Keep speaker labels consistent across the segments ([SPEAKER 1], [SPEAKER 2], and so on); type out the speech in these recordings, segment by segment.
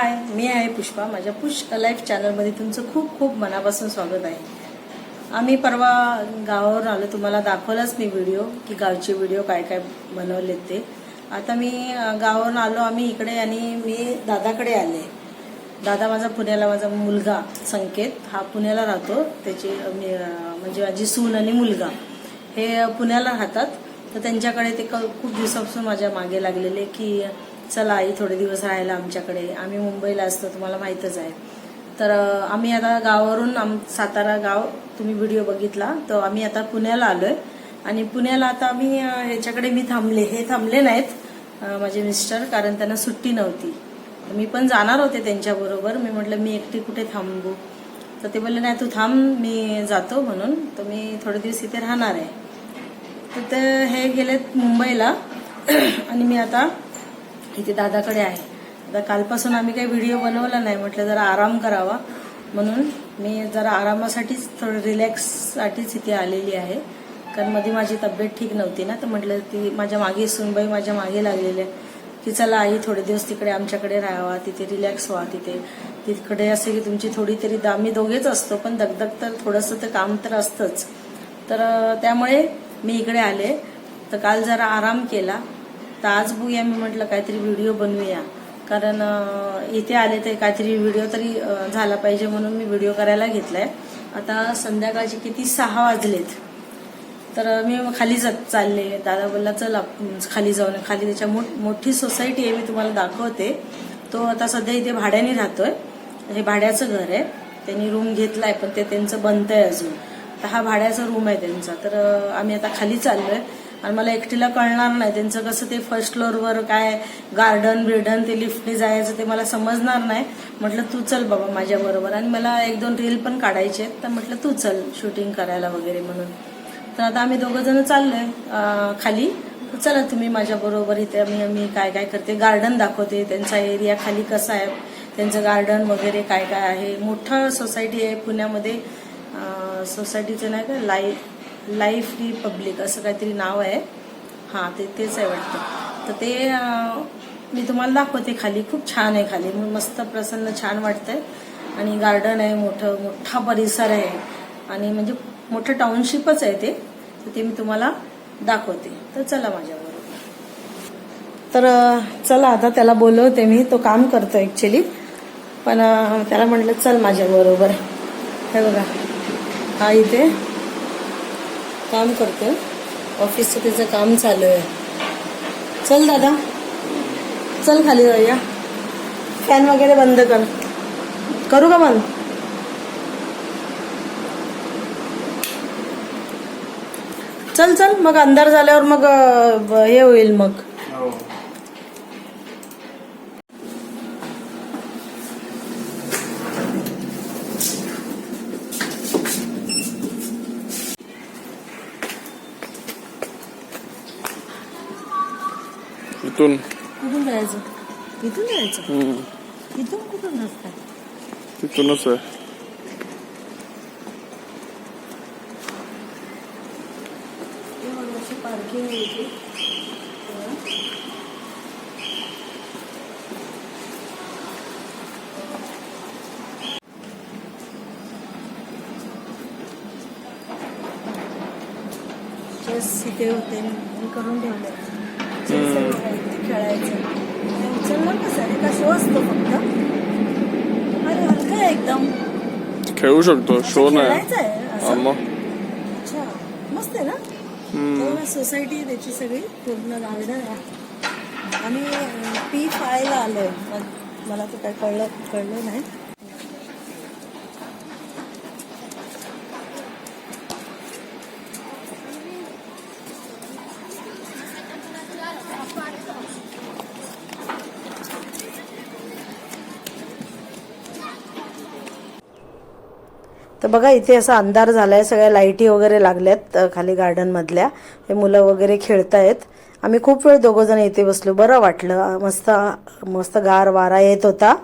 [SPEAKER 1] हाय मी आहे पुष्पा. माझ्या push life चॅनलमध्ये तुमचं खूप खूप मनापासून स्वागत आहे. आम्ही परवा गावावर आलो तुम्हाला दाखवलाच मी व्हिडिओ की गावचे व्हिडिओ काय काय बनवलेत ते. आता मी गावावरून आलो आम्ही इकडे आणि मी दादाकडे आले. दादा माझा पुण्याला माझा मुलगा संकेत. हा पुण्याला राहतो. त्याची मी, म्हणजे माझी सून आणि मुलगा. हे पुण्याला राहतात. तर त्यांच्याकडे ते क- खूप दिवसापासून माझ्या मागे लागलेले की चला आई थोडे दिवस राहायला आमच्याकडे. आम्ही मुंबईला असतो तुम्हाला माहीतच आहे. तर आम्ही आता गावावरून आम सातारा गाव तुम्ही व्हिडिओ बघितला तर आम्ही आता पुण्याला आलोय. आणि पुण्याला आता आम्ही ह्याच्याकडे मी थांबले हे थांबले नाहीत माझे मिस्टर कारण त्यांना सुट्टी नव्हती. मी पण जाणार होते त्यांच्याबरोबर. मी म्हटलं मी एकटी कुठे थांबू? तर ते बोलले नाही तू थांब मी जातो म्हणून. तर मी थोडे दिवस इथे राहणार आहे. तर ते हे गेलेत मुंबईला. आणि मी आता इथे दादाकडे आहे. आता कालपासून आम्ही काही व्हिडिओ बनवला नाही म्हटलं जरा आराम करावा. म्हणून मी जरा आरामासाठीच थोडं रिलॅक्ससाठीच इथे आलेली आहे. कारण मध्ये माझी तब्येत ठीक नव्हती ना तर म्हटलं ती माझ्या मागे सुनबाई माझ्या मागे लागलेली आहे की चला आई थोडे दिवस तिकडे आमच्याकडे राहावा तिथे रिलॅक्स व्हा तिथे. तिकडे असे की तुमची थोडी तरी दा आम्ही दोघेच असतो पण दगदग तर थोडंसं तर काम तर असतंच. तर त्यामुळे मी इकडे आले. तर काल जरा आराम केला. तर आज बघूया मी म्हटलं काहीतरी व्हिडिओ बनवूया. कारण इथे आले तर काहीतरी व्हिडिओ तरी झाला पाहिजे म्हणून मी व्हिडिओ करायला घेतलाय. आता संध्याकाळचे किती? सहा वाजलेत. तर मी खाली जात चालले. दादा बोलला चल खाली जाऊन खाली त्याच्या मोठ मोठी सोसायटी आहे मी तुम्हाला दाखवते. तो आता सध्या इथे भाड्याने राहतोय. हे भाड्याचं घर आहे. त्यांनी रूम घेतलाय पण ते त्यांचं बनतंय अजून. तर हा भाड्याचा रूम आहे त्यांचा. तर आम्ही आता खाली चाललोय. आणि मला एकटीला कळणार नाही. त्यांचं कसं ते फर्स्ट फ्लोअरवर काय गार्डन बिर्डन ते लिफ्टने जायचं ते मला समजणार नाही. म्हटलं तू चल बाबा माझ्याबरोबर आणि मला एक दोन रील पण काढायचे आहेत. तर म्हटलं तू चल शूटिंग करायला वगैरे म्हणून. तर आता आम्ही दोघं जण चाललोय खाली. चला तुम्ही माझ्याबरोबर इथे मी मी काय काय करते. गार्डन दाखवते. त्यांचा एरिया खाली कसा आहे? त्यांचं गार्डन वगैरे काय काय आहे? मोठं सोसायटी आहे पुण्यामध्ये. सोसायटीचं नाही का? लाईफ लाईफ रिपब्लिक असं काहीतरी नाव आहे. हां ते तेच आहे वाटतं. तर ते मी तुम्हाला दाखवते खाली. खूप छान आहे खाली. मस्त प्रसन्न छान वाटतंय. आणि गार्डन आहे मोठं मोठा परिसर आहे. आणि म्हणजे मोठं टाउनशिपच आहे ते. तर ते मी तुम्हाला दाखवते. तर चला माझ्याबरोबर. तर चला आता त्याला बोलवते मी. तो काम करतो ॲक्च्युली पण त्याला म्हटलं चल माझ्याबरोबर. हे बघा. हा इथे. काम करतोय ऑफिसचं त्याचं काम चालू आहे चल दादा. चल खाली जाऊया. फॅन वगैरे बंद कर. करू का बंद? चल चल. मग अंधार झाल्यावर मग हे होईल मग.
[SPEAKER 2] इथून
[SPEAKER 1] कुठून जायचं इथून जायचं
[SPEAKER 2] हम्म.
[SPEAKER 1] इथून कुठून रस्ता?
[SPEAKER 2] तिथूनच आहे
[SPEAKER 1] पार्किंग आहे इथे. चेस इथे होते हे करून ठेवले इथे खेळायचं उचलणार कसं आहे का शो असतो फक्त अरे हलका आहे एकदम
[SPEAKER 2] खेळू शकतो शो नाही
[SPEAKER 1] खेळायचं आहे
[SPEAKER 2] हा,
[SPEAKER 1] असं
[SPEAKER 2] मग
[SPEAKER 1] अच्छा मस्त आहे ना. पूर्ण सोसायटी आहे त्याची सगळी पूर्ण गार्डन आहे आम्ही पी फायला आलोय मग मला तर काय कळलं कळलं नाही तर बघा इथे असा अंधार झालाय सगळ्या लाईटी वगैरे लागल्यात खाली गार्डन मधल्या. हे मुलं वगैरे खेळतायत. आम्ही खूप वेळ दोघं जण इथे बसलो. बरं वाटलं. मस्त मस्त गार वारा येत होता.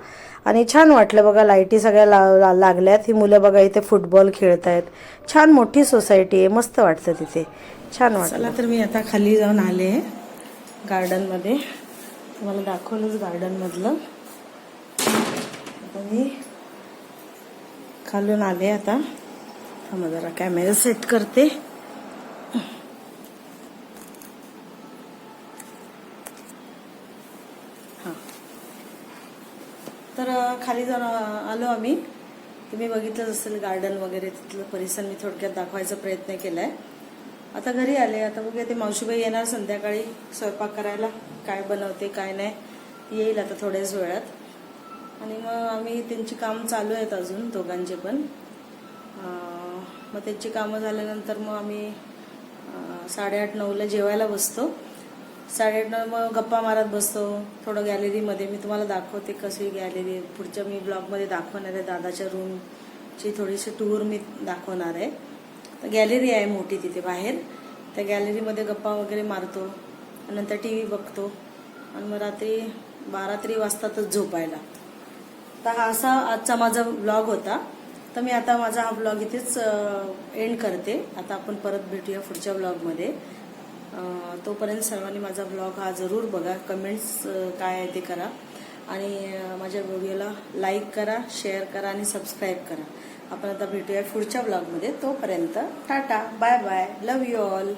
[SPEAKER 1] आणि छान वाटलं बघा लाईटी सगळ्या ला, ला- लागल्यात. ही मुलं बघा इथे फुटबॉल खेळतायत. छान मोठी सोसायटी आहे. मस्त वाटतं तिथे. छान वाटलं. तर मी आता खाली जाऊन आले गार्डनमध्ये तुम्हाला दाखवलंच गार्डन मधलं. मी खालून आले आता. थांबा जरा कॅमेरा सेट करते. हां. तर खाली जाऊन आलो आम्ही. तुम्ही बघितलंच असेल गार्डन वगैरे तिथलं परिसर मी थोडक्यात दाखवायचा प्रयत्न केलाय. आता घरी आले आता बघूया ते मावशीबाई येणार संध्याकाळी स्वयंपाक करायला. काय बनवते काय नाही. येईल आता थोड्याच वेळात. आणि मग आम्ही त्यांची काम चालू आहेत अजून दोघांचे पण. मग त्यांची कामं झाल्यानंतर मग आम्ही साडेआठ नऊला जेवायला बसतो. साडेआठ नऊ मग गप्पा मारत बसतो. थोडं गॅलरीमध्ये मी तुम्हाला दाखवते कशी गॅलरी पुढच्या मी ब्लॉगमध्ये दाखवणार आहे दादाच्या रूमची थोडीशी टूर मी दाखवणार आहे. तर गॅलरी आहे मोठी तिथे बाहेर. त्या गॅलरीमध्ये गप्पा वगैरे मारतो. नंतर टी व्ही बघतो. आणि मग रात्री बारा तरी वाजतातच झोपायला. तर हा असा आजचा माझा ब्लॉग होता. तर मी आता माझा हा ब्लॉग इथेच एंड करते. आता आपण परत भेटूया पुढच्या ब्लॉगमध्ये तोपर्यंत सर्वांनी माझा ब्लॉग हा जरूर बघा. कमेंट्स काय आहे ते करा. आणि माझ्या व्हिडिओला लाईक करा शेअर करा आणि सबस्क्राईब करा. आपण आता भेटूया पुढच्या ब्लॉगमध्ये तोपर्यंत tata. Bye bye love you all